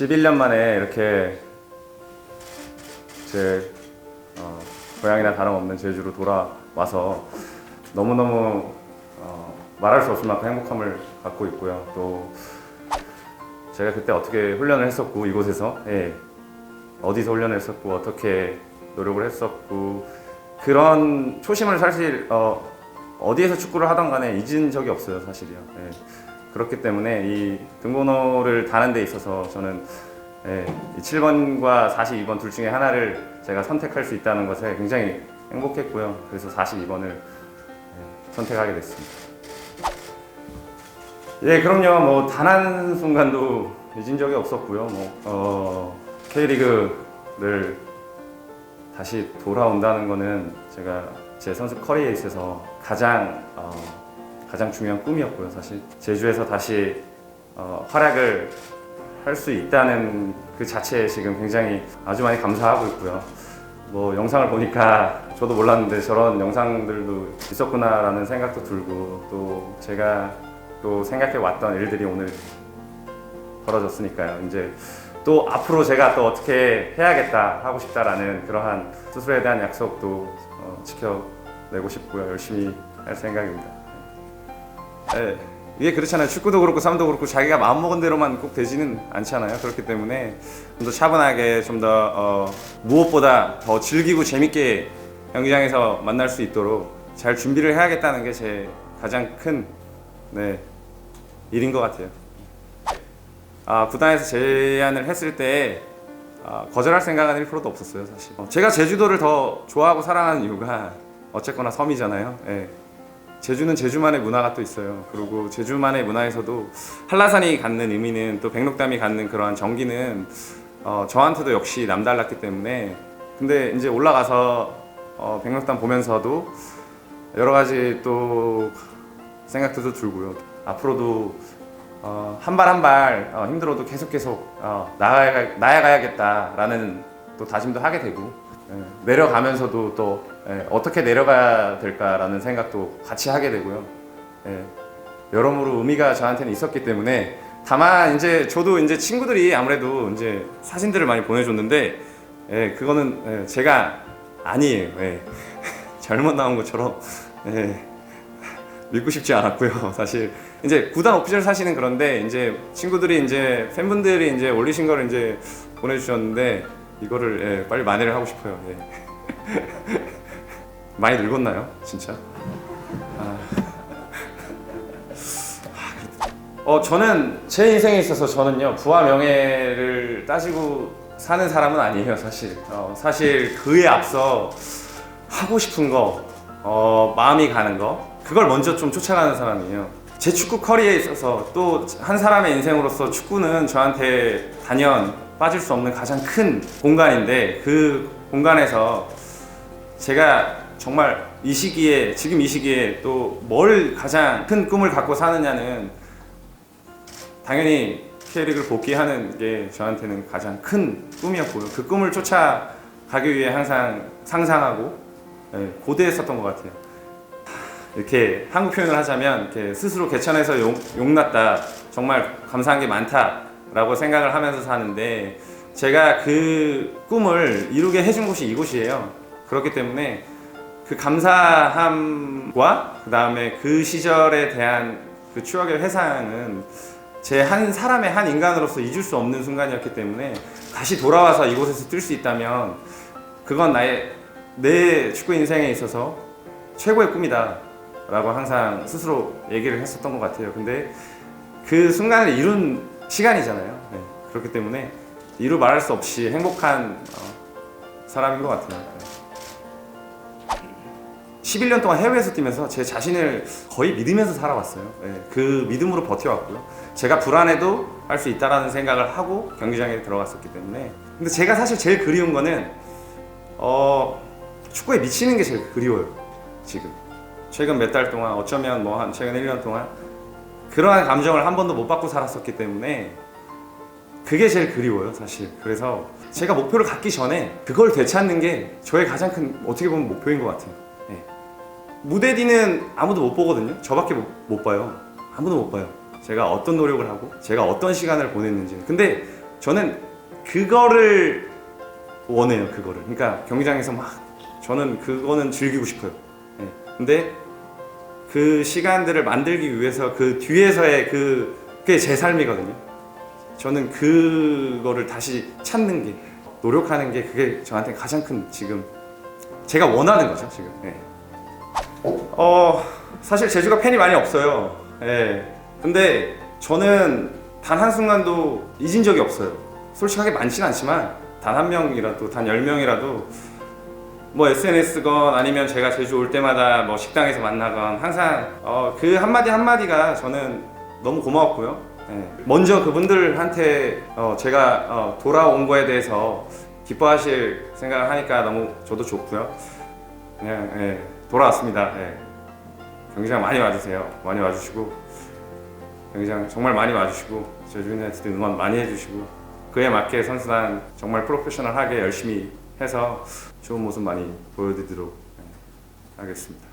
11년 만에 이렇게 제 어, 고향이나 다름없는 제주로 돌아와서 너무너무 어, 말할 수 없을 만큼 행복함을 갖고 있고요. 또 제가 그때 어떻게 훈련을 했었고 이곳에서 예, 어디서 훈련을 했었고 어떻게 노력을 했었고 그런 초심을 사실 어, 어디에서 축구를 하던 간에 잊은 적이 없어요 사실이요. 예. 그렇기 때문에 이 등번호를 다는 데 있어서 저는 예, 이 7번과 42번 둘 중에 하나를 제가 선택할 수 있다는 것에 굉장히 행복했고요. 그래서 42번을 선택하게 됐습니다. 예, 그럼요. 뭐 단 한 순간도 잊은 적이 없었고요. 뭐 어, K리그를 다시 돌아온다는 거는 제가 제 선수 커리어에 있어서 가장 어, 가장 중요한 꿈이었고요. 사실 제주에서 다시 어, 활약을 할 수 있다는 그 자체에 지금 굉장히 아주 많이 감사하고 있고요. 뭐 영상을 보니까 저도 몰랐는데 저런 영상들도 있었구나라는 생각도 들고 또 제가 또 생각해 왔던 일들이 오늘 벌어졌으니까요. 이제 또 앞으로 제가 또 어떻게 해야겠다 하고 싶다라는 그러한 스스로에 대한 약속도 어, 지켜내고 싶고요. 열심히 할 생각입니다. 네. 이게 그렇잖아요. 축구도 그렇고 삶도 그렇고 자기가 마음 먹은 대로만 꼭 되지는 않잖아요. 그렇기 때문에 좀 더 차분하게 좀더 어, 무엇보다 더 즐기고 재밌게 경기장에서 만날 수 있도록 잘 준비를 해야겠다는 게 제 가장 큰 네, 일인 것 같아요. 아, 구단에서 제안을 했을 때 아, 거절할 생각은 1%도 없었어요, 사실. 어, 제가 제주도를 더 좋아하고 사랑하는 이유가 어쨌거나 섬이잖아요. 예. 제주는 제주만의 문화가 또 있어요. 그리고 제주만의 문화에서도 한라산이 갖는 의미는 또 백록담이 갖는 그러한 정기는 어, 저한테도 역시 남달랐기 때문에 근데 이제 올라가서 어, 백록담 보면서도 여러 가지 또 생각들도 들고요. 앞으로도 어, 한발 한발 힘들어도 계속 계속 어, 나아가, 나아가야겠다라는 또 다짐도 하게 되고 예, 내려가면서도 또 예, 어떻게 내려가야 될까라는 생각도 같이 하게 되고요. 예, 여러모로 의미가 저한테는 있었기 때문에 다만 이제 저도 이제 친구들이 아무래도 이제 사진들을 많이 보내줬는데 예, 그거는 예, 제가 아니에요. 예. 잘못 나온 것처럼 예, 믿고 싶지 않았고요. 사실 이제 구단 오피셜 사진은 그런데 이제 친구들이 이제 팬분들이 이제 올리신 거를 이제 보내주셨는데 이거를 예, 빨리 만회를 하고 싶어요. 예. 많이 늙었나요, 진짜? 아. 어 저는 제 인생에 있어서 저는요 부와 명예를 따지고 사는 사람은 아니에요 사실. 어, 사실 그에 앞서 하고 싶은 거, 어, 마음이 가는 거 그걸 먼저 좀 쫓아가는 사람이에요. 제 축구 커리어에 있어서 또 한 사람의 인생으로서 축구는 저한테 단연 빠질 수 없는 가장 큰 공간인데 그 공간에서 제가 정말 이 시기에 지금 이 시기에 또 뭘 가장 큰 꿈을 갖고 사느냐는 당연히 K리그를 복귀하는 게 저한테는 가장 큰 꿈이었고요. 그 꿈을 쫓아가기 위해 항상 상상하고 예, 고대했었던 것 같아요. 이렇게 한국 표현을 하자면 이렇게 스스로 개천에서 용, 용났다 정말 감사한 게 많다 라고 생각을 하면서 사는데 제가 그 꿈을 이루게 해준 곳이 이곳이에요 그렇기 때문에 그 감사함과 그 다음에 그 시절에 대한 그 추억의 회상은 제 한 사람의 한 인간으로서 잊을 수 없는 순간이었기 때문에 다시 돌아와서 이곳에서 뛸 수 있다면 그건 나의 내 축구 인생에 있어서 최고의 꿈이다 라고 항상 스스로 얘기를 했었던 것 같아요. 근데 그 순간을 이룬 시간이잖아요. 네. 그렇기 때문에 이루 말할 수 없이 행복한 어, 사람인 것 같아요. 네. 11년 동안 해외에서 뛰면서 제 자신을 거의 믿으면서 살아왔어요. 네. 그 믿음으로 버텨왔고요. 제가 불안해도 할 수 있다라는 생각을 하고 경기장에 들어갔었기 때문에. 근데 제가 사실 제일 그리운 거는 어, 축구에 미치는 게 제일 그리워요. 지금. 최근 몇 달 동안 어쩌면 뭐 한 최근 1년 동안 그러한 감정을 한 번도 못 받고 살았었기 때문에 그게 제일 그리워요 사실 그래서 제가 목표를 갖기 전에 그걸 되찾는 게 저의 가장 큰 어떻게 보면 목표인 것 같아요 네. 무대 뒤는 아무도 못 보거든요 저밖에 못, 못 봐요 아무도 못 봐요 제가 어떤 노력을 하고 제가 어떤 시간을 보냈는지 근데 저는 그거를 원해요. 그거를. 그러니까 경기장에서 막 저는 그거는 즐기고 싶어요. 예. 근데 그 시간들을 만들기 위해서 그 뒤에서의 그 그게 제 삶이거든요. 저는 그거를 다시 찾는 게 노력하는 게 그게 저한테 가장 큰 지금 제가 원하는 거죠 지금. 예. 어 사실 제주가 팬이 많이 없어요. 예. 근데 저는 단 한 순간도 잊은 적이 없어요. 솔직하게 많지는 않지만 단 한 명이라도 단 열 명이라도 뭐 SNS건 아니면 제가 제주 올 때마다 뭐 식당에서 만나건 항상 어, 그 한마디 한마디가 저는 너무 고마웠고요. 예. 먼저 그분들한테 어, 제가 어, 돌아온 거에 대해서 기뻐하실 생각을 하니까 너무 저도 좋고요. 그냥 예, 돌아왔습니다. 예. 경기장 많이 와주세요. 많이 와주시고 경기장 정말 많이 와주시고 제주 유나이티드 응원 많이 해주시고 그에 맞게 선수단 정말 프로페셔널하게 열심히 해서 좋은 모습 많이 보여드리도록 예, 하겠습니다.